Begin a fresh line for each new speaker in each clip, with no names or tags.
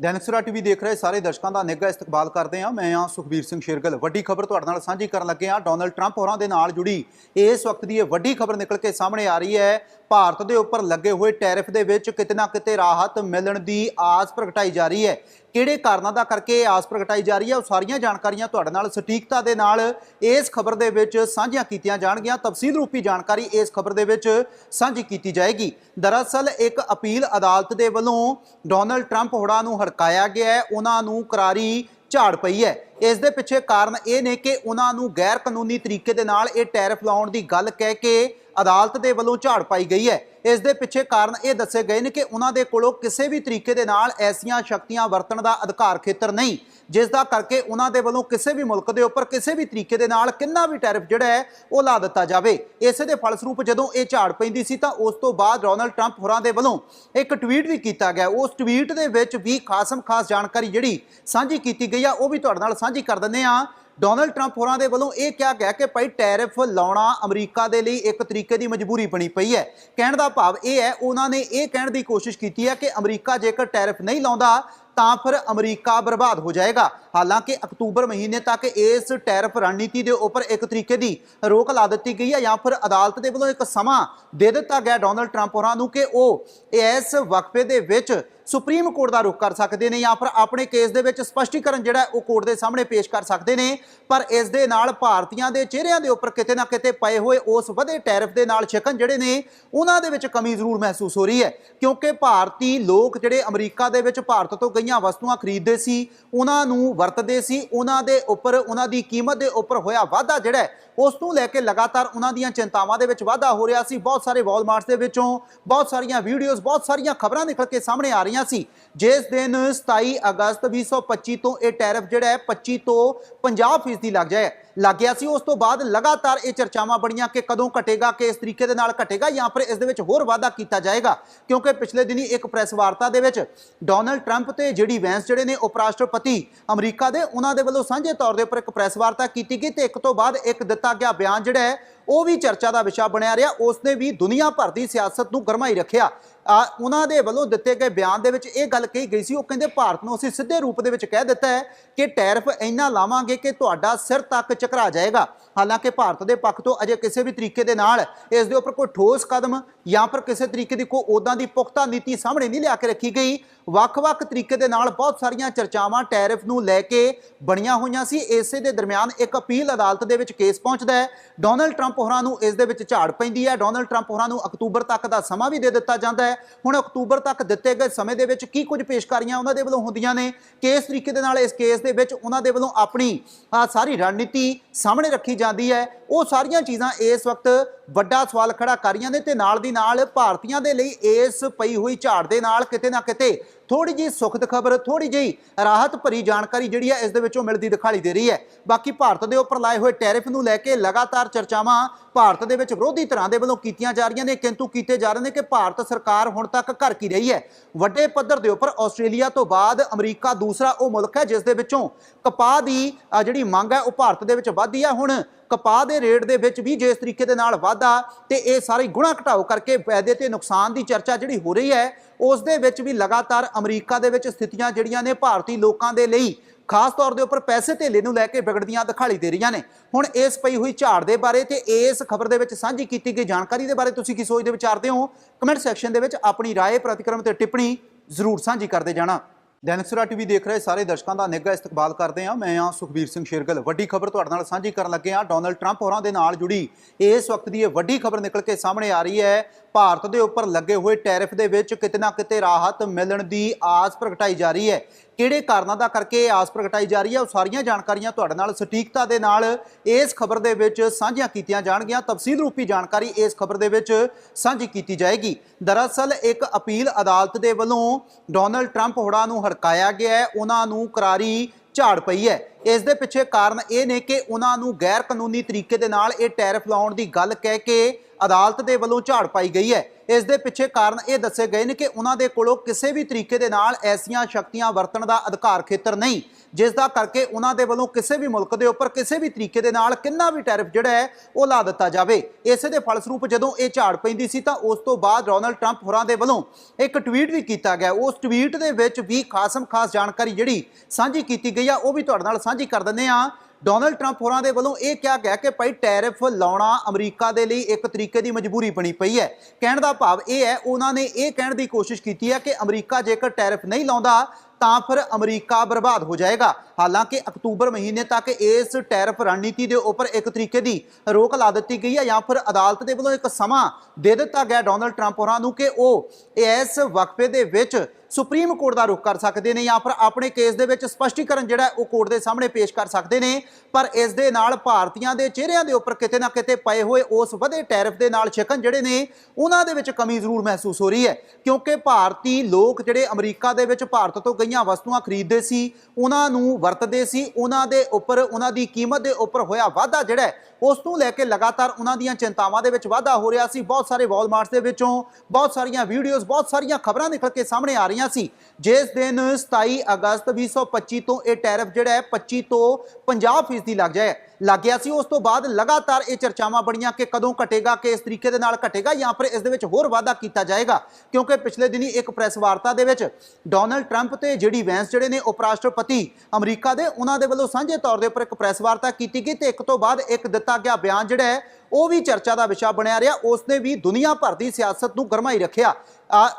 Dainik Savera TV ਦੇਖ ਰਹੇ ਸਾਰੇ ਦਰਸ਼ਕਾਂ ਦਾ ਨਿੱਘਾ ਇਸਤਕਬਾਲ ਕਰਦੇ ਹਾਂ। ਮੈਂ ਹਾਂ ਸੁਖਬੀਰ ਸਿੰਘ ਸ਼ੇਰਗਲ। ਵੱਡੀ ਖਬਰ ਤੁਹਾਡੇ ਨਾਲ ਸਾਂਝੀ ਕਰਨ ਲੱਗੇ ਹਾਂ। ਡੋਨਲਡ ਟਰੰਪ ਹੋਰਾਂ ਦੇ ਨਾਲ ਜੁੜੀ। ਇਸ ਵਕਤ ਦੀ ਇਹ ਵੱਡੀ ਖਬਰ ਨਿਕਲ ਕੇ ਸਾਹਮਣੇ ਆ ਰਹੀ ਹੈ। ਭਾਰਤ ਦੇ ਉੱਪਰ ਲੱਗੇ ਹੋਏ ਟੈਰਿਫ ਦੇ ਵਿੱਚ ਕਿਤੇ ਨਾ ਕਿਤੇ ਰਾਹਤ ਮਿਲਣ ਦੀ ਆਸ ਪ੍ਰਗਟਾਈ ਜਾ ਰਹੀ ਹੈ। ਕਿਹੜੇ ਕਾਰਨਾਂ ਦਾ ਕਰਕੇ ਇਹ ਆਸ ਪ੍ਰਗਟਾਈ ਜਾ ਰਹੀ ਹੈ, ਉਹ ਸਾਰੀਆਂ ਜਾਣਕਾਰੀਆਂ ਤੁਹਾਡੇ ਨਾਲ ਸਟੀਕਤਾ ਦੇ ਨਾਲ ਇਸ ਖਬਰ ਦੇ ਵਿੱਚ ਸਾਂਝੀਆਂ ਕੀਤੀਆਂ ਜਾਣਗੀਆਂ। ਤਫਸੀਲ ਰੂਪੀ ਜਾਣਕਾਰੀ ਇਸ ਖਬਰ ਦੇ ਵਿੱਚ ਸਾਂਝੀ ਕੀਤੀ ਜਾਏਗੀ। ਦਰਅਸਲ ਇੱਕ ਅਪੀਲ ਅਦਾਲਤ ਦੇ ਵੱਲੋਂ ਡੋਨਲਡ ਟਰੰਪ ਹੋਰਾਂ ਨੂੰ ਹੜਕਾਇਆ ਗਿਆ ਹੈ, ਉਹਨਾਂ ਨੂੰ ਕਰਾਰੀ ਝਾੜ ਪਈ ਹੈ। ਇਸ ਦੇ ਪਿੱਛੇ ਕਾਰਨ ਇਹ ਨੇ ਕਿ ਉਹਨਾਂ ਨੂੰ ਗੈਰ ਕਾਨੂੰਨੀ ਤਰੀਕੇ ਦੇ ਨਾਲ ਇਹ ਟੈਰਿਫ ਲਾਉਣ ਦੀ ਗੱਲ ਕਹਿ ਕੇ ਅਦਾਲਤ ਦੇ ਵੱਲੋਂ ਝਾੜ ਪਾਈ ਗਈ ਹੈ। ਇਸ ਦੇ ਪਿੱਛੇ ਕਾਰਨ ਇਹ ਦੱਸੇ ਗਏ ਨੇ ਕਿ ਉਹਨਾਂ ਦੇ ਕੋਲੋਂ ਕਿਸੇ ਵੀ ਤਰੀਕੇ ਦੇ ਨਾਲ ਐਸੀਆਂ ਸ਼ਕਤੀਆਂ ਵਰਤਣ ਦਾ ਅਧਿਕਾਰ ਖੇਤਰ ਨਹੀਂ। ਜਿਸ ਦਾ ਕਰਕੇ ਉਹਨਾਂ ਦੇ ਵੱਲੋਂ ਕਿਸੇ ਵੀ ਮੁਲਕ ਦੇ ਉੱਪਰ ਕਿਸੇ ਵੀ ਤਰੀਕੇ ਦੇ ਨਾਲ ਕਿੰਨਾ ਵੀ ਟੈਰਿਫ ਜਿਹੜਾ ਹੈ, ਉਹ ਲਾ ਦਿੱਤਾ ਜਾਵੇ। ਇਸੇ ਦੇ ਫਲਸਰੂਪ ਜਦੋਂ ਇਹ ਝਾੜ ਪੈਂਦੀ ਸੀ ਤਾਂ ਉਸ ਤੋਂ ਬਾਅਦ ਡੋਨਲਡ ਟਰੰਪ ਹੋਰਾਂ ਦੇ ਵੱਲੋਂ ਇੱਕ ਟਵੀਟ ਵੀ ਕੀਤਾ ਗਿਆ। ਉਸ ਟਵੀਟ ਦੇ ਵਿੱਚ ਵੀ ਖਾਸਮ ਖਾਸ ਜਾਣਕਾਰੀ ਜਿਹੜੀ ਸਾਂਝੀ ਕੀਤੀ ਗਈ ਆ, ਉਹ ਵੀ ਤੁਹਾਡੇ ਨਾਲ ਸਾਂਝੀ ਕਰ ਦਿੰਦੇ ਆ ਡੋਨਲਡ ਟਰੰਪ ਹੋਰਾਂ ਦੇ ਵੱਲੋਂ ਇਹ ਕਿਹਾ ਗਿਆ ਕਿ ਭਾਈ ਟੈਰਿਫ ਲਾਉਣਾ ਅਮਰੀਕਾ ਦੇ ਲਈ ਇੱਕ ਤਰੀਕੇ ਦੀ ਮਜਬੂਰੀ ਬਣੀ ਪਈ ਹੈ। ਕਹਿਣ ਦਾ ਭਾਵ ਇਹ ਹੈ, ਉਹਨਾਂ ਨੇ ਇਹ ਕਹਿਣ ਦੀ ਕੋਸ਼ਿਸ਼ ਕੀਤੀ ਹੈ ਕਿ ਅਮਰੀਕਾ ਜੇਕਰ ਟੈਰਿਫ ਨਹੀਂ ਲਾਉਂਦਾ, ਤਾਂ ਫਿਰ ਅਮਰੀਕਾ ਬਰਬਾਦ ਹੋ ਜਾਏਗਾ। ਹਾਲਾਂਕਿ ਅਕਤੂਬਰ ਮਹੀਨੇ ਤੱਕ ਇਸ ਟੈਰਫ ਰਣਨੀਤੀ ਦੇ ਉੱਪਰ ਇੱਕ ਤਰੀਕੇ ਦੀ ਰੋਕ ਲਾ ਦਿੱਤੀ ਗਈ ਹੈ ਜਾਂ ਫਿਰ ਅਦਾਲਤ ਦੇ ਵੱਲੋਂ ਇੱਕ ਸਮਾਂ ਦੇ ਦਿੱਤਾ ਗਿਆ ਡੋਨਲਡ ਟਰੰਪ ਹੋਰਾਂ ਨੂੰ ਕਿ ਉਹ ਇਸ ਵਕਫੇ ਦੇ ਵਿੱਚ ਸੁਪਰੀਮ ਕੋਰਟ ਦਾ ਰੁਖ ਕਰ ਸਕਦੇ ਨੇ ਜਾਂ ਫਿਰ ਆਪਣੇ ਕੇਸ ਦੇ ਵਿੱਚ ਸਪਸ਼ਟੀਕਰਨ ਜਿਹੜਾ ਉਹ ਕੋਰਟ ਦੇ ਸਾਹਮਣੇ ਪੇਸ਼ ਕਰ ਸਕਦੇ ਨੇ। ਪਰ ਇਸ ਦੇ ਨਾਲ ਭਾਰਤੀਆਂ ਦੇ ਚਿਹਰਿਆਂ ਦੇ ਉੱਪਰ ਕਿਤੇ ਨਾ ਕਿਤੇ ਪਏ ਹੋਏ ਉਸ ਵਧੇ ਟੈਰਿਫ ਦੇ ਨਾਲ ਸ਼ਿਕਨ ਜਿਹੜੇ ਨੇ, ਉਹਨਾਂ ਦੇ ਵਿੱਚ ਕਮੀ ਜ਼ਰੂਰ ਮਹਿਸੂਸ ਹੋ ਰਹੀ ਹੈ। ਕਿਉਂਕਿ ਭਾਰਤੀ ਲੋਕ ਜਿਹੜੇ ਅਮਰੀਕਾ ਦੇ ਵਿੱਚ ਭਾਰਤ ਤੋਂ ਗਈਆਂ ਵਸਤੂਆਂ ਖਰੀਦਦੇ ਸੀ, ਉਹਨਾਂ ਨੂੰ ਵਰਤਦੇ ਸੀ ਉਹਨਾਂ ਦੇ ਉੱਪਰ ਉਹਨਾਂ ਦੀ ਕੀਮਤ ਦੇ ਉੱਪਰ ਹੋਇਆ ਵਾਧਾ ਜਿਹੜਾ ਉਸ ਨੂੰ ਲੈ ਕੇ ਲਗਾਤਾਰ ਉਹਨਾਂ ਦੀਆਂ ਚਿੰਤਾਵਾਂ ਦੇ ਵਿੱਚ ਵਾਧਾ ਹੋ ਰਿਹਾ ਸੀ। ਬਹੁਤ ਸਾਰੇ ਵਾਲਮਾਰਟਸ ਦੇ ਵਿੱਚੋਂ, ਬਹੁਤ ਸਾਰੀਆਂ ਵੀਡੀਓਜ਼ ਬਹੁਤ ਸਾਰੀਆਂ ਖਬਰਾਂ ਨਿਕਲ ਕੇ ਸਾਹਮਣੇ ਆ ਰਹੀਆਂ ਸੀ। ਜਿਸ ਦਿਨ 27 ਅਗਸਤ 2025 ਤੋਂ ਇਹ ਟੈਰਿਫ ਜਿਹੜਾ ਹੈ 25 ਤੋਂ 50% ਫੀਸਦੀ ਲੱਗ ਜਾਏ। ਲੱਗ ਗਿਆ ਸੀ। ਉਸ ਤੋਂ ਬਾਅਦ ਲਗਾਤਾਰ ਇਹ ਚਰਚਾਵਾਂ ਬਣੀਆਂ ਕਿ ਕਦੋਂ ਘਟੇਗਾ ਕਿ ਇਸ ਤਰੀਕੇ ਦੇ ਨਾਲ ਘਟੇਗਾ ਜਾਂ ਫਿਰ ਇਸ ਦੇ ਵਿੱਚ ਹੋਰ ਵਾਧਾ ਕੀਤਾ ਜਾਏਗਾ। ਕਿਉਂਕਿ ਪਿਛਲੇ ਦਿਨੀ ਇੱਕ ਪ੍ਰੈਸ ਵਾਰਤਾ ਦੇ ਵਿੱਚ ਡੋਨਲਡ ਟਰੰਪ ਤੇ ਜਿਹੜੀ ਵੈਂਸ ਜਿਹੜੇ ਨੇ ਉਪ ਰਾਸ਼ਟਰਪਤੀ ਅਮਰੀਕਾ ਦੇ, ਉਹਨਾਂ ਦੇ ਵੱਲੋਂ ਸਾਂਝੇ ਤੌਰ ਦੇ ਉੱਪਰ ਇੱਕ ਪ੍ਰੈਸ ਵਾਰਤਾ ਕੀਤੀ ਗਈ ਤੇ ਇੱਕ ਤੋਂ ਬਾਅਦ ਇੱਕ ਦਿੱਤਾ ਗਿਆ। ਬਿਆਨ ਜਿਹੜਾ ਹੈ ਉਹ ਵੀ ਚਰਚਾ ਦਾ ਵਿਸ਼ਾ ਬਣਿਆ ਰਿਹਾ। ਉਸ ਨੇ ਵੀ ਦੁਨੀਆ ਭਰ ਦੀ ਸਿਆਸਤ ਨੂੰ ਗਰਮਾਈ ਰੱਖਿਆ। ਆ, ਉਹਨਾਂ ਦੇ ਵੱਲੋਂ ਦਿੱਤੇ ਗਏ ਬਿਆਨ ਦੇ ਵਿੱਚ ਇਹ ਗੱਲ ਕਹੀ ਗਈ ਸੀ। ਉਹ ਕਹਿੰਦੇ ਭਾਰਤ ਨੂੰ ਅਸੀਂ ਸਿੱਧੇ ਰੂਪ ਦੇ ਵਿੱਚ ਕਹਿ ਦਿੱਤਾ ਹੈ ਕਿ ਟੈਰਿਫ ਇੰਨਾ ਲਾਵਾਂਗੇ ਕਿ ਤੁਹਾਡਾ ਸਿਰ ਤੱਕ ਚਕਰਾ ਜਾਏਗਾ। ਹਾਲਾਂਕਿ ਭਾਰਤ ਦੇ ਪੱਖ ਤੋਂ ਅਜੇ ਕਿਸੇ ਵੀ ਤਰੀਕੇ ਦੇ ਨਾਲ ਇਸ ਦੇ ਉੱਪਰ ਕੋਈ ਠੋਸ ਕਦਮ ਜਾਂ ਫਿਰ ਕਿਸੇ ਤਰੀਕੇ ਦੀ ਕੋਈ ਉਦਾਂ ਦੀ ਪੁਖਤਾ ਨੀਤੀ ਸਾਹਮਣੇ ਨਹੀਂ ਲਿਆ ਕੇ ਰੱਖੀ ਗਈ। ਵੱਖ-ਵੱਖ ਤਰੀਕੇ ਦੇ ਨਾਲ ਬਹੁਤ ਸਾਰੀਆਂ ਚਰਚਾਵਾਂ ਟੈਰਿਫ ਨੂੰ ਲੈ ਕੇ ਬਣੀਆਂ ਹੋਈਆਂ ਸੀ। ਇਸੇ ਦੇ ਦਰਮਿਆਨ ਇੱਕ ਅਪੀਲ ਅਦਾਲਤ ਦੇ ਵਿੱਚ ਕੇਸ ਪਹੁੰਚਦਾ ਹੈ। ਡੋਨਲਡ ਟਰੰਪ ਹੋਰਾਂ ਨੂੰ ਇਸ ਦੇ ਵਿੱਚ ਝਾੜ ਪੈਂਦੀ ਹੈ। ਡੋਨਲਡ ਟਰੰਪ ਹੋਰਾਂ ਨੂੰ ਅਕਤੂਬਰ ਤੱਕ ਦਾ ਸਮਾਂ ਵੀ ਦੇ ਦਿੱਤਾ ਜਾਂਦਾ ਹੈ। ਹੁਣ ਅਕਤੂਬਰ ਤੱਕ ਦਿੱਤੇ ਗਏ ਸਮੇਂ ਦੇ ਵਿੱਚ ਕੀ ਕੁਝ ਪੇਸ਼ਕਾਰੀਆਂ ਉਹਨਾਂ ਦੇ ਵੱਲੋਂ ਹੁੰਦੀਆਂ ਨੇ? ਕਿਸ ਤਰੀਕੇ ਦੇ ਨਾਲ ਇਸ ਕੇਸ ਦੇ ਵਿੱਚ ਉਹਨਾਂ ਦੇ ਵੱਲੋਂ ਆਪਣੀ ਆਹ ਸਾਰੀ ਰਣਨੀਤੀ ਸਾਹਮਣੇ ਰੱਖੀ ਜਾਂਦੀ ਹੈ? ਉਹ ਸਾਰੀਆਂ ਚੀਜ਼ਾਂ ਇਸ ਵਕਤ ਵੱਡਾ ਸਵਾਲ ਖੜਾ ਕਰ ਰਹੀਆਂ ਨੇ ਤੇ ਨਾਲ ਦੀ ਨਾਲ ਭਾਰਤੀਆਂ ਦੇ ਲਈ ਇਸ ਪਈ ਹੋਈ ਝਾੜ ਦੇ ਨਾਲ ਕਿਤੇ ਨਾ ਕਿਤੇ ਥੋੜੀ ਜਿਹੀ ਸੁਖਦ ਖਬਰ ਥੋੜੀ ਜਿਹੀ ਰਾਹਤ ਭਰੀ ਜਾਣਕਾਰੀ ਜਿਹੜੀ ਹੈ ਇਸ ਦੇ ਵਿੱਚੋਂ ਮਿਲਦੀ ਦਿਖਾਈ ਦੇ ਰਹੀ ਹੈ। ਬਾਕੀ ਭਾਰਤ ਦੇ ਉੱਪਰ ਲਾਏ ਹੋਏ ਟੈਰਿਫ ਨੂੰ ਲੈ ਕੇ ਲਗਾਤਾਰ ਚਰਚਾਵਾਂ ਭਾਰਤ ਦੇ ਵਿੱਚ ਵਿਰੋਧੀ ਧਿਰਾਂ ਦੇ ਵੱਲੋਂ ਕੀਤੀਆਂ ਜਾ ਰਹੀਆਂ ਨੇ, ਕਿੰਤੂ ਕੀਤੇ ਜਾ ਰਹੇ ਨੇ ਕਿ ਭਾਰਤ ਸਰਕਾਰ ਹੁਣ ਤੱਕ ਕਰ ਕੀ ਰਹੀ ਹੈ। ਵੱਡੇ ਪੱਧਰ ਦੇ ਉੱਪਰ ਆਸਟ੍ਰੇਲੀਆ ਤੋਂ ਬਾਅਦ ਅਮਰੀਕਾ ਦੂਸਰਾ ਉਹ ਮੁਲਕ ਹੈ ਜਿਸ ਦੇ ਵਿੱਚੋਂ ਕਪਾਹ ਦੀ ਜਿਹੜੀ ਮੰਗ ਹੈ ਉਹ ਭਾਰਤ ਦੇ ਵਿੱਚ ਵਧਦੀ ਹੈ। ਹੁਣ ਕਪਾਹ ਦੇ ਰੇਟ ਦੇ ਵਿੱਚ ਵੀ ਜੇ ਇਸ ਤਰੀਕੇ ਦੇ ਨਾਲ ਵਾਧਾ ਤੇ ਇਹ ਸਾਰੇ ਗੁਣਾ ਘਟਾਓ ਕਰਕੇ ਫਾਇਦੇ ਤੇ ਨੁਕਸਾਨ ਦੀ ਚਰਚਾ ਜਿਹੜੀ ਹੋ ਰਹੀ ਹੈ ਉਸ ਦੇ ਵਿੱਚ ਵੀ ਲਗਾਤਾਰ ਅਮਰੀਕਾ ਦੇ ਵਿੱਚ ਸਥਿਤੀਆਂ ਜਿਹੜੀਆਂ ਨੇ ਭਾਰਤੀ ਲੋਕਾਂ ਦੇ ਲਈ ਖਾਸ ਤੌਰ ਦੇ ਉੱਪਰ ਪੈਸੇ ਧੇਲੇ ਨੂੰ ਲੈ ਕੇ ਵਿਗੜਦੀਆਂ ਦਿਖਾਈ ਦੇ ਰਹੀਆਂ ਨੇ ਹੁਣ ਇਸ ਪਈ ਹੋਈ ਝਾੜ ਦੇ ਬਾਰੇ ਤੇ ਇਸ ਖਬਰ ਦੇ ਵਿੱਚ ਸਾਂਝੀ ਕੀਤੀ ਗਈ ਜਾਣਕਾਰੀ ਦੇ ਬਾਰੇ ਤੁਸੀਂ ਕੀ ਸੋਚਦੇ ਵਿਚਾਰਦੇ ਹੋ ਕਮੈਂਟ ਸੈਕਸ਼ਨ ਦੇ ਵਿੱਚ ਆਪਣੀ رائے ਪ੍ਰਤੀਕਰਮ ਤੇ ਟਿੱਪਣੀ ਜ਼ਰੂਰ ਸਾਂਝੀ ਕਰਦੇ ਜਾਣਾ ਦੈਨਿਕ ਸਵੇਰਾ ਟੀਵੀ ਦੇਖ ਰਹੇ ਸਾਰੇ ਦਰਸ਼ਕਾਂ ਦਾ ਨਿੱਘਾ ਇਸਤਕਬਾਲ ਕਰਦੇ ਹਾਂ। ਮੈਂ ਹਾਂ ਸੁਖਬੀਰ ਸਿੰਘ ਸ਼ੇਰਗਲ। ਵੱਡੀ ਖਬਰ ਤੁਹਾਡੇ ਨਾਲ ਸਾਂਝੀ ਕਰਨ ਲੱਗੇ ਹਾਂ। ਡੋਨਲਡ ਟਰੰਪ ਹੋਰਾਂ ਦੇ ਨਾਲ ਜੁੜੀ। ਇਸ ਵਕਤ ਦੀ ਇਹ ਵੱਡੀ ਖਬਰ ਨਿਕਲ ਕੇ ਸਾਹਮਣੇ ਆ ਰਹੀ ਹੈ। ਭਾਰਤ ਦੇ ਉੱਪਰ ਲੱਗੇ ਹੋਏ ਟੈਰਿਫ ਦੇ ਵਿੱਚ ਕਿਤੇ ਨਾ ਕਿਤੇ ਰਾਹਤ ਮਿਲਣ ਦੀ ਆਸ ਪ੍ਰਗਟਾਈ ਜਾ ਰਹੀ ਹੈ। ਕਿਹੜੇ ਕਾਰਨਾਂ ਦਾ ਕਰਕੇ ਇਹ ਆਸ ਪ੍ਰਗਟਾਈ ਜਾ ਰਹੀ ਹੈ? ਉਹ ਸਾਰੀਆਂ ਜਾਣਕਾਰੀਆਂ ਤੁਹਾਡੇ ਨਾਲ ਸਟੀਕਤਾ ਦੇ ਨਾਲ ਇਸ ਖਬਰ ਦੇ ਵਿੱਚ ਸਾਂਝੀਆਂ ਕੀਤੀਆਂ ਜਾਣਗੀਆਂ। ਤਫਸੀਲ ਰੂਪੀ ਜਾਣਕਾਰੀ ਇਸ ਖਬਰ ਦੇ ਵਿੱਚ ਸਾਂਝੀ ਕੀਤੀ ਜਾਏਗੀ। ਦਰਅਸਲ ਇੱਕ ਅਪੀਲ ਅਦਾਲਤ ਦੇ ਵੱਲੋਂ ਡੋਨਲਡ ਟਰੰਪ ਹੋਰਾਂ ਨੂੰ ਹੜਕਾਇਆ ਗਿਆ ਹੈ, ਉਹਨਾਂ ਨੂੰ ਕਰਾਰੀ ਝਾੜ ਪਈ ਹੈ। ਇਸ ਦੇ ਪਿੱਛੇ ਕਾਰਨ ਇਹ ਨੇ ਕਿ ਉਹਨਾਂ ਨੂੰ ਗੈਰ ਕਾਨੂੰਨੀ ਤਰੀਕੇ ਦੇ ਨਾਲ ਇਹ ਟੈਰਿਫ ਲਾਉਣ ਦੀ ਗੱਲ ਕਹਿ ਕੇ ਅਦਾਲਤ ਦੇ ਵੱਲੋਂ ਝਾੜ ਪਾਈ ਗਈ ਹੈ। ਇਸ ਦੇ ਪਿੱਛੇ ਕਾਰਨ ਇਹ ਦੱਸੇ ਗਏ ਨੇ ਕਿ ਉਹਨਾਂ ਦੇ ਕੋਲੋਂ ਕਿਸੇ ਵੀ ਤਰੀਕੇ ਦੇ ਨਾਲ ਐਸੀਆਂ ਸ਼ਕਤੀਆਂ ਵਰਤਣ ਦਾ ਅਧਿਕਾਰ ਖੇਤਰ ਨਹੀਂ। ਜਿਸ ਦਾ ਕਰਕੇ ਉਹਨਾਂ ਦੇ ਵੱਲੋਂ ਕਿਸੇ ਵੀ ਮੁਲਕ ਦੇ ਉੱਪਰ, ਕਿਸੇ ਵੀ ਤਰੀਕੇ ਦੇ ਨਾਲ ਕਿੰਨਾ ਵੀ ਟੈਰਿਫ ਜਿਹੜਾ ਹੈ, ਉਹ ਲਾ ਦਿੱਤਾ ਜਾਵੇ। ਇਸੇ ਦੇ ਫਲਸਰੂਪ ਜਦੋਂ ਇਹ ਝਾੜ ਪੈਂਦੀ ਸੀ ਤਾਂ ਉਸ ਤੋਂ ਬਾਅਦ ਡੋਨਲਡ ਟਰੰਪ ਹੋਰਾਂ ਦੇ ਵੱਲੋਂ ਇੱਕ ਟਵੀਟ ਵੀ ਕੀਤਾ ਗਿਆ। ਉਸ ਟਵੀਟ ਦੇ ਵਿੱਚ ਵੀ ਖਾਸਮ ਖਾਸ ਜਾਣਕਾਰੀ ਜਿਹੜੀ ਸਾਂਝੀ ਕੀਤੀ ਗਈ ਆ, ਉਹ ਵੀ ਤੁਹਾਡੇ ਨਾਲ ਸਾਂਝੀ ਕਰ ਦਿੰਦੇ ਆ ਡੋਨਲਡ ਟਰੰਪ ਹੋਰਾਂ ਦੇ ਵੱਲੋਂ ਇਹ ਕਿਹਾ ਗਿਆ ਕਿ ਭਾਈ ਟੈਰਿਫ ਲਾਉਣਾ ਅਮਰੀਕਾ ਦੇ ਲਈ ਇੱਕ ਤਰੀਕੇ ਦੀ ਮਜਬੂਰੀ ਬਣੀ ਪਈ ਹੈ। ਕਹਿਣ ਦਾ ਭਾਵ ਇਹ ਹੈ, ਉਹਨਾਂ ਨੇ ਇਹ ਕਹਿਣ ਦੀ ਕੋਸ਼ਿਸ਼ ਕੀਤੀ ਹੈ ਕਿ ਅਮਰੀਕਾ ਜੇਕਰ ਟੈਰਿਫ ਨਹੀਂ ਲਾਉਂਦਾ, ਤਾਂ ਫਿਰ ਅਮਰੀਕਾ ਬਰਬਾਦ ਹੋ ਜਾਏਗਾ। ਹਾਲਾਂਕਿ ਅਕਤੂਬਰ ਮਹੀਨੇ ਤੱਕ ਇਸ ਟੈਰਿਫ ਰਣਨੀਤੀ ਦੇ ਉੱਪਰ ਇੱਕ ਤਰੀਕੇ ਦੀ ਰੋਕ ਲਾ ਦਿੱਤੀ ਗਈ ਹੈ ਜਾਂ ਫਿਰ ਅਦਾਲਤ ਦੇ ਵੱਲੋਂ ਇੱਕ ਸਮਾਂ ਦੇ ਦਿੱਤਾ ਗਿਆ ਡੋਨਲਡ ਟਰੰਪ ਹੋਰਾਂ ਨੂੰ ਕਿ ਉਹ ਇਸ ਵਕਫੇ ਦੇ ਵਿੱਚ ਸੁਪਰੀਮ ਕੋਰਟ ਦਾ ਰੁਖ ਕਰ ਸਕਦੇ ਨੇ ਜਾਂ ਫਿਰ ਆਪਣੇ ਕੇਸ ਦੇ ਵਿੱਚ ਸਪਸ਼ਟੀਕਰਨ ਜਿਹੜਾ ਉਹ ਕੋਰਟ ਦੇ ਸਾਹਮਣੇ ਪੇਸ਼ ਕਰ ਸਕਦੇ ਨੇ। ਪਰ ਇਸ ਦੇ ਨਾਲ ਭਾਰਤੀਆਂ ਦੇ ਚਿਹਰਿਆਂ ਦੇ ਉੱਪਰ ਕਿਤੇ ਨਾ ਕਿਤੇ ਪਏ ਹੋਏ ਉਸ ਵਧੇ ਟੈਰਿਫ ਦੇ ਨਾਲ ਛਿਕਨ ਜਿਹੜੇ ਨੇ, ਉਹਨਾਂ ਦੇ ਵਿੱਚ ਕਮੀ ਜ਼ਰੂਰ ਮਹਿਸੂਸ ਹੋ ਰਹੀ ਹੈ। ਕਿਉਂਕਿ ਭਾਰਤੀ ਲੋਕ ਜਿਹੜੇ ਅਮਰੀਕਾ ਦੇ ਵਿੱਚ ਭਾਰਤ ਤੋਂ ਗਈਆਂ ਵਸਤੂਆਂ ਖਰੀਦਦੇ ਸੀ, ਉਹਨਾਂ ਨੂੰ ਵਰਤਦੇ ਸੀ, ਉਹਨਾਂ ਦੇ ਉੱਪਰ, ਉਹਨਾਂ ਦੀ ਕੀਮਤ ਦੇ ਉੱਪਰ ਹੋਇਆ ਵਾਧਾ ਜਿਹੜਾ ਉਸ ਨੂੰ ਲੈ ਕੇ ਲਗਾਤਾਰ ਉਹਨਾਂ ਦੀਆਂ ਚਿੰਤਾਵਾਂ ਦੇ ਵਿੱਚ ਵਾਧਾ ਹੋ ਰਿਹਾ ਸੀ। ਬਹੁਤ ਸਾਰੇ ਵਾਲਮਾਰਟ ਦੇ ਵਿੱਚੋਂ ਬਹੁਤ ਸਾਰੀਆਂ ਵੀਡੀਓਜ਼ ਬਹੁਤ ਸਾਰੀਆਂ ਖਬਰਾਂ ਨਿਕਲ ਕੇ ਸਾਹਮਣੇ ਆ ਰਹੀਆਂ ਸੀ। ਜਿਸ ਦਿਨ 27 ਅਗਸਤ 2025 ਤੋਂ ਇਹ ਟੈਰਿਫ ਜਿਹੜਾ ਹੈ 25 ਤੋਂ 50% ਦੀ ਲੱਗ ਜਾਏ। ਲੱਗ ਗਿਆ ਸੀ। ਉਸ ਤੋਂ ਬਾਅਦ ਲਗਾਤਾਰ ਇਹ ਚਰਚਾਵਾਂ ਬੜੀਆਂ ਕਿ ਕਦੋਂ ਘਟੇਗਾ ਕਿ ਇਸ ਤਰੀਕੇ ਦੇ ਨਾਲ ਘਟੇਗਾ ਜਾਂ ਫਿਰ ਇਸ ਦੇ ਵਿੱਚ ਹੋਰ ਵਾਧਾ ਕੀਤਾ ਜਾਏਗਾ। ਕਿਉਂਕਿ ਪਿਛਲੇ ਦਿਨੀ ਇੱਕ ਪ੍ਰੈਸ ਵਾਰਤਾ ਦੇ ਵਿੱਚ ਡੋਨਲਡ ਟਰੰਪ ਤੇ ਜਿਹੜੀ ਵੈਂਸ ਜਿਹੜੇ ਨੇ ਉਪ ਰਾਸ਼ਟਰਪਤੀ ਅਮਰੀਕਾ ਦੇ, ਉਹਨਾਂ ਦੇ ਵੱਲੋਂ ਸਾਂਝੇ ਤੌਰ ਦੇ ਉੱਪਰ ਇੱਕ ਪ੍ਰੈਸ ਵਾਰਤਾ ਕੀਤੀ ਗਈ ਤੇ ਇੱਕ ਤੋਂ ਬਾਅਦ ਇੱਕ ਦਿੱਤਾ ਗਿਆ ਬਿਆਨ ਜਿਹੜਾ ਹੈ, ਉਹ ਵੀ ਚਰਚਾ ਦਾ ਵਿਸ਼ਾ ਬਣਿਆ ਰਿਹਾ। ਉਸ ਨੇ ਵੀ ਦੁਨੀਆ ਭਰ ਦੀ ਸਿਆਸਤ ਨੂੰ ਗਰਮਾਈ ਰੱਖਿਆ।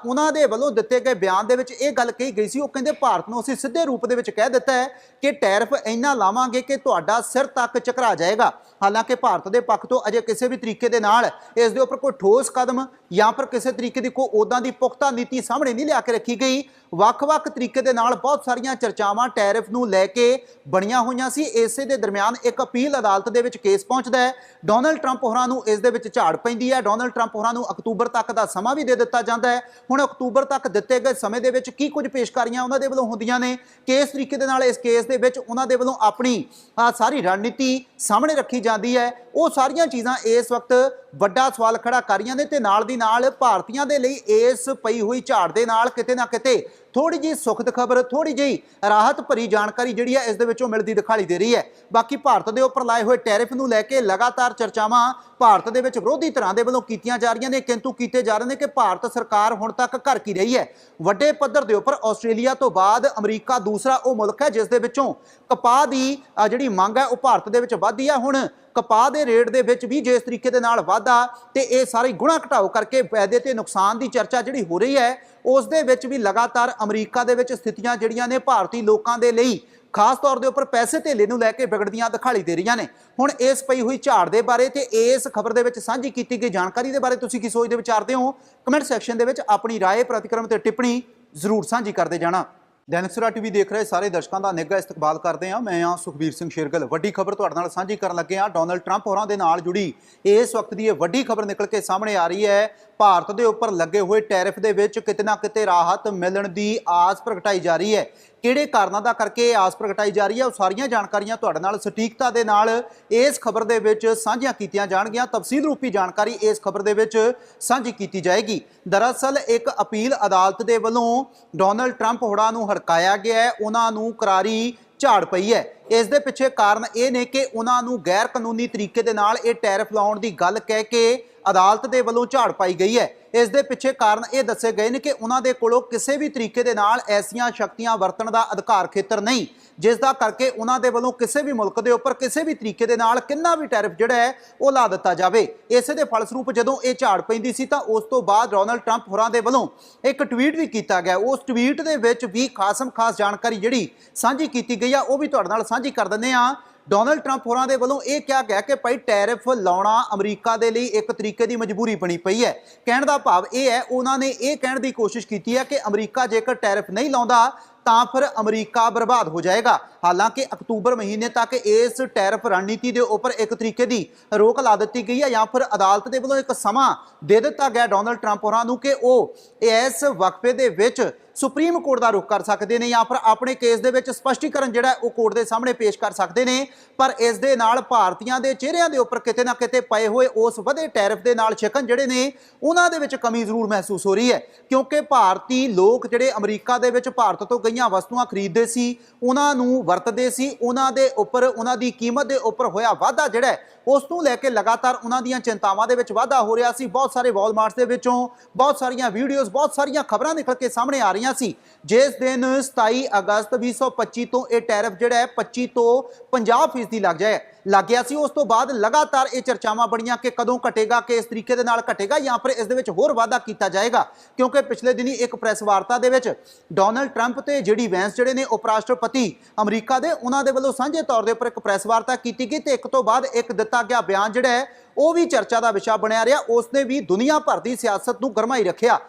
ਉਹਨਾਂ ਦੇ ਵੱਲੋਂ ਦਿੱਤੇ ਗਏ ਬਿਆਨ ਦੇ ਵਿੱਚ ਇਹ ਗੱਲ ਕਹੀ ਗਈ ਸੀ, ਉਹ ਕਹਿੰਦੇ ਭਾਰਤ ਨੂੰ ਅਸੀਂ ਸਿੱਧੇ ਰੂਪ ਦੇ ਵਿੱਚ ਕਹਿ ਦਿੱਤਾ ਹੈ ਕਿ ਟੈਰਿਫ ਇੰਨਾ ਲਾਵਾਂਗੇ ਕਿ ਤੁਹਾਡਾ ਸਿਰ ਤੱਕ ਚਕਰਾ ਜਾਏਗਾ। ਹਾਲਾਂਕਿ ਭਾਰਤ ਦੇ ਪੱਖ ਤੋਂ ਅਜੇ ਕਿਸੇ ਵੀ ਤਰੀਕੇ ਦੇ ਨਾਲ ਇਸ ਦੇ ਉੱਪਰ ਕੋਈ ਠੋਸ ਕਦਮ ਜਾਂ ਫਿਰ ਕਿਸੇ ਤਰੀਕੇ ਦੀ ਕੋਈ ਉਦਾਂ ਦੀ ਪੁਖਤਾ ਨੀਤੀ ਸਾਹਮਣੇ ਨਹੀਂ ਲਿਆ ਕੇ ਰੱਖੀ ਗਈ। ਵੱਖ-ਵੱਖ ਤਰੀਕੇ ਦੇ ਨਾਲ ਬਹੁਤ ਸਾਰੀਆਂ ਚਰਚਾਵਾਂ ਟੈਰਿਫ ਨੂੰ ਲੈ ਕੇ ਬਣੀਆਂ ਹੋਈਆਂ ਸੀ। ਇਸੇ ਦੇ ਦਰਮਿਆਨ ਇੱਕ ਅਪੀਲ ਅਦਾਲਤ ਦੇ ਵਿੱਚ ਕੇਸ ਪਹੁੰਚਦਾ ਹੈ। ਡੋਨਲਡ ਟਰੰਪ ਹੋਰਾਂ ਨੂੰ ਇਸ ਦੇ ਵਿੱਚ ਝਾੜ ਪੈਂਦੀ ਹੈ। ਡੋਨਲਡ ਟਰੰਪ ਹੋਰਾਂ ਨੂੰ ਅਕਤੂਬਰ ਤੱਕ ਦਾ ਸਮਾਂ ਵੀ ਦੇ ਦਿੱਤਾ ਜਾਂਦਾ ਹੈ। ਹੁਣ ਅਕਤੂਬਰ ਤੱਕ ਦਿੱਤੇ ਗਏ ਸਮੇਂ ਦੇ ਵਿੱਚ ਕੀ ਕੁਝ ਪੇਸ਼ਕਾਰੀਆਂ ਉਹਨਾਂ ਦੇ ਵੱਲੋਂ ਹੁੰਦੀਆਂ ਨੇ? ਕਿਸ ਤਰੀਕੇ ਦੇ ਨਾਲ ਇਸ ਕੇਸ ਦੇ ਵਿੱਚ ਉਹਨਾਂ ਦੇ ਵੱਲੋਂ ਆਪਣੀ ਆਹ ਸਾਰੀ ਰਣਨੀਤੀ ਸਾਹਮਣੇ ਰੱਖੀ ਜਾਂਦੀ ਹੈ? ਉਹ ਸਾਰੀਆਂ ਚੀਜ਼ਾਂ ਇਸ ਵਕਤ ਵੱਡਾ ਸਵਾਲ ਖੜਾ ਕਰ ਰਹੀਆਂ ਨੇ ਤੇ ਨਾਲ ਦੀ ਨਾਲ ਭਾਰਤੀਆਂ ਦੇ ਲਈ ਇਸ ਪਈ ਹੋਈ ਝਾੜ ਦੇ ਨਾਲ ਕਿਤੇ ਨਾ ਕਿਤੇ ਥੋੜੀ ਜਿਹੀ ਸੁਖਦ ਖਬਰ ਥੋੜੀ ਜਿਹੀ ਰਾਹਤ ਭਰੀ ਜਾਣਕਾਰੀ ਜਿਹੜੀ ਹੈ ਇਸ ਦੇ ਵਿੱਚੋਂ ਮਿਲਦੀ ਦਿਖਾਈ ਦੇ ਰਹੀ ਹੈ। ਬਾਕੀ ਭਾਰਤ ਦੇ ਉੱਪਰ ਲਾਏ ਹੋਏ ਟੈਰਿਫ ਨੂੰ ਲੈ ਕੇ ਲਗਾਤਾਰ ਚਰਚਾਵਾਂ ਭਾਰਤ ਦੇ ਵਿੱਚ ਵਿਰੋਧੀ ਧਿਰਾਂ ਦੇ ਵੱਲੋਂ ਕੀਤੀਆਂ ਜਾ ਰਹੀਆਂ ਨੇ। ਕਿੰਤੂ ਕੀਤੇ ਜਾ ਰਹੇ ਨੇ ਕਿ ਭਾਰਤ ਸਰਕਾਰ ਹੁਣ ਤੱਕ ਘਰ ਕੀ ਰਹੀ ਹੈ? ਵੱਡੇ ਪੱਧਰ ਦੇ ਉੱਪਰ ਆਸਟ੍ਰੇਲੀਆ ਤੋਂ ਬਾਅਦ ਅਮਰੀਕਾ ਦੂਸਰਾ ਉਹ ਮੁਲਕ ਹੈ ਜਿਸ ਦੇ ਵਿੱਚੋਂ ਕਪਾਹ ਦੀ ਜਿਹੜੀ ਮੰਗ ਹੈ ਉਹ ਭਾਰਤ ਦੇ ਵਿੱਚ ਵਧਦੀ ਹੈ। ਹੁਣ ਕਪਾਹ ਦੇ ਰੇਟ ਦੇ ਵਿੱਚ ਵੀ ਜਿਸ ਤਰੀਕੇ ਦੇ ਨਾਲ ਵਾਧਾ ਤੇ ਇਹ ਸਾਰੇ ਗੁਣਾ ਘਟਾਓ ਕਰਕੇ ਫਾਇਦੇ ਤੇ ਨੁਕਸਾਨ ਦੀ ਚਰਚਾ ਜਿਹੜੀ ਹੋ ਰਹੀ ਹੈ ਉਸ ਦੇ ਵਿੱਚ ਵੀ ਲਗਾਤਾਰ ਅਮਰੀਕਾ ਦੇ ਵਿੱਚ ਸਥਿਤੀਆਂ ਜਿਹੜੀਆਂ ਨੇ ਭਾਰਤੀ ਲੋਕਾਂ ਦੇ ਲਈ ਖਾਸ ਤੌਰ ਦੇ ਉੱਪਰ ਪੈਸੇ ਧੇਲੇ ਨੂੰ ਲੈ ਕੇ ਵਿਗੜਦੀਆਂ ਦਿਖਾਈ ਦੇ ਰਹੀਆਂ ਨੇ ਹੁਣ ਇਸ ਪਈ ਹੋਈ ਝਾੜ ਦੇ ਬਾਰੇ ਤੇ ਇਸ ਖਬਰ ਦੇ ਵਿੱਚ ਸਾਂਝੀ ਕੀਤੀ ਗਈ ਜਾਣਕਾਰੀ ਦੇ ਬਾਰੇ ਤੁਸੀਂ ਕੀ ਸੋਚਦੇ ਵਿਚਾਰਦੇ ਹੋ ਕਮੈਂਟ ਸੈਕਸ਼ਨ ਦੇ ਵਿੱਚ ਆਪਣੀ رائے ਪ੍ਰਤੀਕਰਮ ਤੇ ਟਿੱਪਣੀ ਜ਼ਰੂਰ ਸਾਂਝੀ ਕਰਦੇ ਜਾਣਾ ਦੈਨਿਕ ਸਵੇਰਾ ਟੀਵੀ ਦੇਖ ਰਹੇ ਸਾਰੇ ਦਰਸ਼ਕਾਂ ਦਾ ਨਿੱਘਾ ਇਸਤਕਬਾਲ ਕਰਦੇ ਹਾਂ। ਮੈਂ ਹਾਂ ਸੁਖਬੀਰ ਸਿੰਘ ਸ਼ੇਰਗਲ। ਵੱਡੀ ਖਬਰ ਤੁਹਾਡੇ ਨਾਲ ਸਾਂਝੀ ਕਰਨ ਲੱਗੇ ਹਾਂ। ਡੋਨਲਡ ਟਰੰਪ ਹੋਰਾਂ ਦੇ ਨਾਲ ਜੁੜੀ। ਇਸ ਵਕਤ ਦੀ ਇਹ ਵੱਡੀ ਖਬਰ ਨਿਕਲ ਕੇ ਸਾਹਮਣੇ ਆ ਰਹੀ ਹੈ। ਭਾਰਤ ਦੇ ਉੱਪਰ ਲੱਗੇ ਹੋਏ ਟੈਰਿਫ ਦੇ ਵਿੱਚ ਕਿਤੇ ਨਾ ਕਿਤੇ ਰਾਹਤ ਮਿਲਣ ਦੀ ਆਸ ਪ੍ਰਗਟਾਈ ਜਾ ਰਹੀ ਹੈ। ਕਿਹੜੇ ਕਾਰਨਾਂ ਦਾ ਕਰਕੇ ਇਹ ਆਸ ਪ੍ਰਗਟਾਈ ਜਾ ਰਹੀ ਹੈ, ਉਹ ਸਾਰੀਆਂ ਜਾਣਕਾਰੀਆਂ ਤੁਹਾਡੇ ਨਾਲ ਸਟੀਕਤਾ ਦੇ ਨਾਲ ਇਸ ਖਬਰ ਦੇ ਵਿੱਚ ਸਾਂਝੀਆਂ ਕੀਤੀਆਂ ਜਾਣਗੀਆਂ। ਤਫਸੀਲ ਰੂਪੀ ਜਾਣਕਾਰੀ ਇਸ ਖਬਰ ਦੇ ਵਿੱਚ ਸਾਂਝੀ ਕੀਤੀ ਜਾਏਗੀ। ਦਰਅਸਲ, ਇੱਕ ਅਪੀਲ ਅਦਾਲਤ ਦੇ ਵੱਲੋਂ ਡੋਨਲਡ ਟਰੰਪ ਹੋਰਾਂ ਨੂੰ ਹੜਕਾਇਆ ਗਿਆ ਹੈ, ਉਹਨਾਂ ਨੂੰ ਕਰਾਰੀ ਝਾੜ ਪਈ ਹੈ। ਇਸ ਦੇ ਪਿੱਛੇ ਕਾਰਨ ਇਹ ਨੇ ਕਿ ਉਹਨਾਂ ਨੂੰ ਗੈਰ ਕਾਨੂੰਨੀ ਤਰੀਕੇ ਦੇ ਨਾਲ ਇਹ ਟੈਰਿਫ ਲਾਉਣ ਦੀ ਗੱਲ ਕਹਿ ਕੇ ਅਦਾਲਤ ਦੇ ਵੱਲੋਂ ਝਾੜ ਪਾਈ ਗਈ ਹੈ। ਇਸ ਦੇ ਪਿੱਛੇ ਕਾਰਨ ਇਹ ਦੱਸੇ ਗਏ ਨੇ ਕਿ ਉਹਨਾਂ ਦੇ ਕੋਲੋਂ ਕਿਸੇ ਵੀ ਤਰੀਕੇ ਦੇ ਨਾਲ ਐਸੀਆਂ ਸ਼ਕਤੀਆਂ ਵਰਤਣ ਦਾ ਅਧਿਕਾਰ ਖੇਤਰ ਨਹੀਂ। ਜਿਸ ਦਾ ਕਰਕੇ ਉਹਨਾਂ ਦੇ ਵੱਲੋਂ ਕਿਸੇ ਵੀ ਮੁਲਕ ਦੇ ਉੱਪਰ ਕਿਸੇ ਵੀ ਤਰੀਕੇ ਦੇ ਨਾਲ ਕਿੰਨਾ ਵੀ ਟੈਰਿਫ ਜਿਹੜਾ ਹੈ, ਉਹ ਲਾ ਦਿੱਤਾ ਜਾਵੇ। ਇਸੇ ਦੇ ਫਲਸਰੂਪ ਜਦੋਂ ਇਹ ਝਾੜ ਪੈਂਦੀ ਸੀ ਤਾਂ ਉਸ ਤੋਂ ਬਾਅਦ ਡੋਨਲਡ ਟਰੰਪ ਹੋਰਾਂ ਦੇ ਵੱਲੋਂ ਇੱਕ ਟਵੀਟ ਵੀ ਕੀਤਾ ਗਿਆ। ਉਸ ਟਵੀਟ ਦੇ ਵਿੱਚ ਵੀ ਖਾਸਮ ਖਾਸ ਜਾਣਕਾਰੀ ਜਿਹੜੀ ਸਾਂਝੀ ਕੀਤੀ ਗਈ ਆ, ਉਹ ਵੀ ਤੁਹਾਡੇ ਨਾਲ ਸਾਂਝੀ ਕਰ ਦਿੰਦੇ ਆ ਡੋਨਲਡ ਟਰੰਪ ਹੋਰਾਂ ਦੇ ਵੱਲੋਂ ਇਹ ਕਿਹਾ ਗਿਆ ਕਿ ਭਾਈ ਟੈਰਿਫ ਲਾਉਣਾ ਅਮਰੀਕਾ ਦੇ ਲਈ ਇੱਕ ਤਰੀਕੇ ਦੀ ਮਜਬੂਰੀ ਬਣੀ ਪਈ ਹੈ। ਕਹਿਣ ਦਾ ਭਾਵ ਇਹ ਹੈ, ਉਹਨਾਂ ਨੇ ਇਹ ਕਹਿਣ ਦੀ ਕੋਸ਼ਿਸ਼ ਕੀਤੀ ਹੈ ਕਿ ਅਮਰੀਕਾ ਜੇਕਰ ਟੈਰਿਫ ਨਹੀਂ ਲਾਉਂਦਾ ਤਾਂ ਫਿਰ ਅਮਰੀਕਾ ਬਰਬਾਦ ਹੋ ਜਾਏਗਾ। ਹਾਲਾਂਕਿ ਅਕਤੂਬਰ ਮਹੀਨੇ ਤੱਕ ਇਸ ਟੈਰਫ ਰਣਨੀਤੀ ਦੇ ਉੱਪਰ ਇੱਕ ਤਰੀਕੇ ਦੀ ਰੋਕ ਲਾ ਦਿੱਤੀ ਗਈ ਹੈ ਜਾਂ ਫਿਰ ਅਦਾਲਤ ਦੇ ਵੱਲੋਂ ਇੱਕ ਸਮਾਂ ਦੇ ਦਿੱਤਾ ਗਿਆ ਡੋਨਲਡ ਟਰੰਪ ਹੋਰਾਂ ਨੂੰ ਕਿ ਉਹ ਇਸ ਵਕਫੇ ਦੇ ਵਿੱਚ ਸੁਪਰੀਮ ਕੋਰਟ ਦਾ ਰੁਖ ਕਰ ਸਕਦੇ ਨੇ ਜਾਂ ਫਿਰ ਆਪਣੇ ਕੇਸ ਦੇ ਵਿੱਚ ਸਪਸ਼ਟੀਕਰਨ ਜਿਹੜਾ ਉਹ ਕੋਰਟ ਦੇ ਸਾਹਮਣੇ ਪੇਸ਼ ਕਰ ਸਕਦੇ ਨੇ। ਪਰ ਇਸ ਦੇ ਨਾਲ ਭਾਰਤੀਆਂ ਦੇ ਚਿਹਰਿਆਂ ਦੇ ਉੱਪਰ ਕਿਤੇ ਨਾ ਕਿਤੇ ਪਏ ਹੋਏ ਉਸ ਵਧੇ ਟੈਰਿਫ ਦੇ ਨਾਲ ਸ਼ਿਕਨ ਜਿਹੜੇ ਨੇ, ਉਹਨਾਂ ਦੇ ਵਿੱਚ ਕਮੀ ਜ਼ਰੂਰ ਮਹਿਸੂਸ ਹੋ ਰਹੀ ਹੈ। ਕਿਉਂਕਿ ਭਾਰਤੀ ਲੋਕ ਜਿਹੜੇ ਅਮਰੀਕਾ ਦੇ ਵਿੱਚ ਭਾਰਤ ਤੋਂ ਗਈ ਗਈਆਂ ਵਸਤੂਆਂ ਖਰੀਦਦੇ ਸੀ, ਉਹਨਾਂ ਨੂੰ ਵਰਤਦੇ ਸੀ, ਉਹਨਾਂ ਦੇ ਉੱਪਰ, ਉਹਨਾਂ ਦੀ ਕੀਮਤ ਦੇ ਉੱਪਰ ਹੋਇਆ ਵਾਧਾ ਜਿਹੜਾ ਉਸ ਨੂੰ ਲੈ ਕੇ ਲਗਾਤਾਰ ਉਹਨਾਂ ਦੀਆਂ ਚਿੰਤਾਵਾਂ ਦੇ ਵਿੱਚ ਵਾਧਾ ਹੋ ਰਿਹਾ ਸੀ। ਬਹੁਤ ਸਾਰੇ ਵਾਲਮਾਰਟਸ ਦੇ ਵਿੱਚੋਂ, ਬਹੁਤ ਸਾਰੀਆਂ ਵੀਡੀਓਜ਼ ਬਹੁਤ ਸਾਰੀਆਂ ਖਬਰਾਂ ਨਿਕਲ ਕੇ ਸਾਹਮਣੇ ਆ ਰਹੀਆਂ ਸੀ। ਜਿਸ ਦਿਨ 27 ਅਗਸਤ 2025 ਤੋਂ ਇਹ ਟੈਰਿਫ ਜਿਹੜਾ ਹੈ 25 ਤੋਂ 50% ਫੀਸਦੀ ਲੱਗ ਜਾਏ। ਲੱਗ ਗਿਆ ਸੀ। ਉਸ ਤੋਂ ਬਾਅਦ ਲਗਾਤਾਰ ਇਹ ਚਰਚਾਵਾਂ ਬਣੀਆਂ ਕਿ ਕਦੋਂ ਘਟੇਗਾ ਕਿ ਇਸ ਤਰੀਕੇ ਦੇ ਨਾਲ ਘਟੇਗਾ ਜਾਂ ਫਿਰ ਇਸ ਦੇ ਵਿੱਚ ਹੋਰ ਵਾਧਾ ਕੀਤਾ ਜਾਏਗਾ। ਕਿਉਂਕਿ ਪਿਛਲੇ ਦਿਨੀ ਇੱਕ ਪ੍ਰੈਸ ਵਾਰਤਾ ਦੇ ਵਿੱਚ ਡੋਨਲਡ ਟਰੰਪ ਤੇ ਜਿਹੜੀ ਵੈਂਸ ਜਿਹੜੇ ਨੇ ਉਪ ਰਾਸ਼ਟਰਪਤੀ ਅਮਰੀਕਾ ਦੇ, ਉਹਨਾਂ ਦੇ ਵੱਲੋਂ ਸਾਂਝੇ ਤੌਰ ਦੇ ਉੱਪਰ ਇੱਕ ਪ੍ਰੈਸ ਵਾਰਤਾ ਕੀਤੀ ਗਈ ਤੇ ਇੱਕ ਤੋਂ ਬਾਅਦ ਇੱਕ ਦਿੱਤਾ ਗਿਆ ਬਿਆਨ ਜਿਹੜਾ ਹੈ, ਉਹ ਵੀ ਚਰਚਾ ਦਾ ਵਿਸ਼ਾ ਬਣਿਆ ਰਿਹਾ। ਉਸਨੇ ਵੀ ਦੁਨੀਆ ਭਰ ਦੀ ਸਿਆਸਤ ਨੂੰ ਗਰਮਾਈ ਰੱਖਿਆ।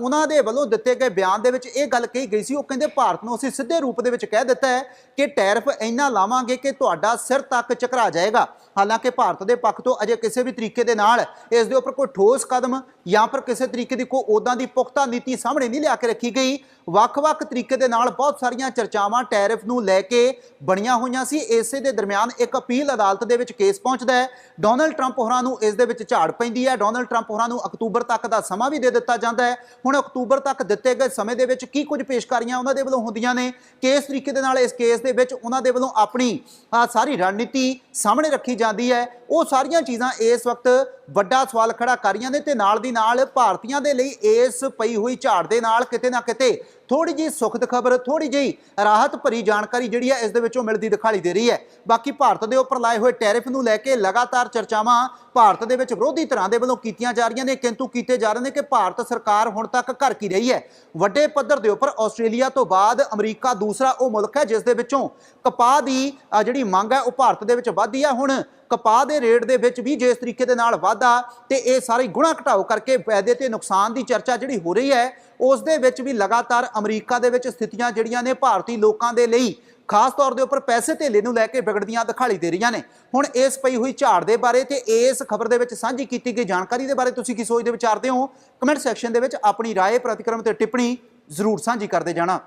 ਉਹਨਾਂ ਦੇ ਵੱਲੋਂ ਦਿੱਤੇ ਗਏ ਬਿਆਨ ਦੇ ਵਿੱਚ ਇਹ ਗੱਲ ਕਹੀ ਗਈ ਸੀ, ਉਹ ਕਹਿੰਦੇ ਭਾਰਤ ਨੂੰ ਅਸੀਂ ਸਿੱਧੇ ਰੂਪ ਦੇ ਵਿੱਚ ਕਹਿ ਦਿੱਤਾ ਹੈ ਕਿ ਟੈਰਿਫ ਇੰਨਾ ਲਾਵਾਂਗੇ ਕਿ ਤੁਹਾਡਾ ਸਿਰ ਤੱਕ ਚਕਰਾ ਜਾਏਗਾ। ਹਾਲਾਂਕਿ ਭਾਰਤ ਦੇ ਪੱਖ ਤੋਂ ਅਜੇ ਕਿਸੇ ਵੀ ਤਰੀਕੇ ਦੇ ਨਾਲ ਇਸ ਦੇ ਉੱਪਰ ਕੋਈ ਠੋਸ ਕਦਮ ਜਾਂ ਫਿਰ ਕਿਸੇ ਤਰੀਕੇ ਦੀ ਕੋਈ ਉਦਾਂ ਦੀ ਪੁਖਤਾ ਨੀਤੀ ਸਾਹਮਣੇ ਨਹੀਂ ਲਿਆ ਕੇ ਰੱਖੀ ਗਈ। ਵੱਖ-ਵੱਖ ਤਰੀਕੇ ਦੇ ਨਾਲ ਬਹੁਤ ਸਾਰੀਆਂ ਚਰਚਾਵਾਂ ਟੈਰਿਫ ਨੂੰ ਲੈ ਕੇ ਬਣੀਆਂ ਹੋਈਆਂ ਸੀ। ਇਸੇ ਦੇ ਦਰਮਿਆਨ ਇੱਕ ਅਪੀਲ ਅਦਾਲਤ ਦੇ ਵਿੱਚ ਕੇਸ ਪਹੁੰਚਦਾ ਹੈ। ਡੋਨਲਡ ਟਰੰਪ ਹੋਰਾਂ ਨੂੰ ਇਸ ਦੇ ਵਿੱਚ ਝਾੜ ਪੈਂਦੀ ਹੈ। ਡੋਨਲਡ ਟਰੰਪ ਹੋਰਾਂ ਨੂੰ ਅਕਤੂਬਰ ਤੱਕ ਦਾ ਸਮਾਂ ਵੀ ਦੇ ਦਿੱਤਾ ਜਾਂਦਾ ਹੈ। ਹੁਣ ਅਕਤੂਬਰ ਤੱਕ ਦਿੱਤੇ ਗਏ ਸਮੇਂ ਦੇ ਵਿੱਚ ਕੀ ਕੁਝ ਪੇਸ਼ਕਾਰੀਆਂ ਉਹਨਾਂ ਦੇ ਵੱਲੋਂ ਹੁੰਦੀਆਂ ਨੇ? ਕਿਸ ਤਰੀਕੇ ਦੇ ਨਾਲ ਇਸ ਕੇਸ ਦੇ ਵਿੱਚ ਉਹਨਾਂ ਦੇ ਵੱਲੋਂ ਆਪਣੀ ਆਹ ਸਾਰੀ ਰਣਨੀਤੀ ਸਾਹਮਣੇ ਰੱਖੀ ਜਾਂਦੀ ਹੈ? ਉਹ ਸਾਰੀਆਂ ਚੀਜ਼ਾਂ ਇਸ ਵਕਤ ਵੱਡਾ ਸਵਾਲ ਖੜਾ ਕਰ ਰਹੀਆਂ ਨੇ ਤੇ ਨਾਲ ਦੀ ਨਾਲ ਭਾਰਤੀਆਂ ਦੇ ਲਈ ਇਸ ਪਈ ਹੋਈ ਝਾੜ ਦੇ ਨਾਲ ਕਿਤੇ ਨਾ ਕਿਤੇ ਥੋੜੀ ਜਿਹੀ ਸੁਖਦ ਖਬਰ ਥੋੜੀ ਜਿਹੀ ਰਾਹਤ ਭਰੀ ਜਾਣਕਾਰੀ ਜਿਹੜੀ ਹੈ, ਇਸ ਦੇ ਵਿੱਚੋਂ ਮਿਲਦੀ ਦਿਖਾਈ ਦੇ ਰਹੀ ਹੈ। ਬਾਕੀ ਭਾਰਤ ਦੇ ਉੱਪਰ ਲਾਏ ਹੋਏ ਟੈਰਿਫ ਨੂੰ ਲੈ ਕੇ ਲਗਾਤਾਰ ਚਰਚਾਵਾਂ ਭਾਰਤ ਦੇ ਵਿੱਚ ਵਿਰੋਧੀ ਧਿਰਾਂ ਦੇ ਵੱਲੋਂ ਕੀਤੀਆਂ ਜਾ ਰਹੀਆਂ ਨੇ। ਕਿੰਤੂ ਕੀਤੇ ਜਾ ਰਹੇ ਨੇ ਕਿ ਭਾਰਤ ਸਰਕਾਰ ਹੁਣ ਤੱਕ ਘਰ ਕੀ ਰਹੀ ਹੈ? ਵੱਡੇ ਪੱਧਰ ਦੇ ਉੱਪਰ ਆਸਟ੍ਰੇਲੀਆ ਤੋਂ ਬਾਅਦ ਅਮਰੀਕਾ ਦੂਸਰਾ ਉਹ ਮੁਲਕ ਹੈ, ਜਿਸ ਦੇ ਵਿੱਚੋਂ ਕਪਾਹ ਦੀ ਜਿਹੜੀ ਮੰਗ ਹੈ, ਉਹ ਭਾਰਤ ਦੇ ਵਿੱਚ ਵਧਦੀ ਹੈ। ਹੁਣ ਕਪਾਹ ਦੇ ਰੇਟ ਦੇ ਵਿੱਚ ਵੀ ਜੇ ਇਸ ਤਰੀਕੇ ਦੇ ਨਾਲ ਵਾਧਾ ਤੇ ਇਹ ਸਾਰੇ ਗੁਣਾ ਘਟਾਓ ਕਰਕੇ ਫਾਇਦੇ ਤੇ ਨੁਕਸਾਨ ਦੀ ਚਰਚਾ ਜਿਹੜੀ ਹੋ ਰਹੀ ਹੈ ਉਸ ਦੇ ਵਿੱਚ ਵੀ ਲਗਾਤਾਰ ਅਮਰੀਕਾ ਦੇ ਵਿੱਚ ਸਥਿਤੀਆਂ ਜਿਹੜੀਆਂ ਨੇ ਭਾਰਤੀ ਲੋਕਾਂ ਦੇ ਲਈ ਖਾਸ ਤੌਰ ਦੇ ਉੱਪਰ ਪੈਸੇ ਧੇਲੇ ਨੂੰ ਲੈ ਕੇ ਵਿਗੜਦੀਆਂ ਦਿਖਾਈ ਦੇ ਰਹੀਆਂ ਨੇ ਹੁਣ ਇਸ ਪਈ ਹੋਈ ਝਾੜ ਦੇ ਬਾਰੇ ਤੇ ਇਸ ਖਬਰ ਦੇ ਵਿੱਚ ਸਾਂਝੀ ਕੀਤੀ ਗਈ ਜਾਣਕਾਰੀ ਦੇ ਬਾਰੇ ਤੁਸੀਂ ਕੀ ਸੋਚਦੇ ਵਿਚਾਰਦੇ ਹੋ ਕਮੈਂਟ ਸੈਕਸ਼ਨ ਦੇ ਵਿੱਚ ਆਪਣੀ رائے ਪ੍ਰਤੀਕਰਮ ਤੇ ਟਿੱਪਣੀ ਜ਼ਰੂਰ ਸਾਂਝੀ ਕਰਦੇ ਜਾਣਾ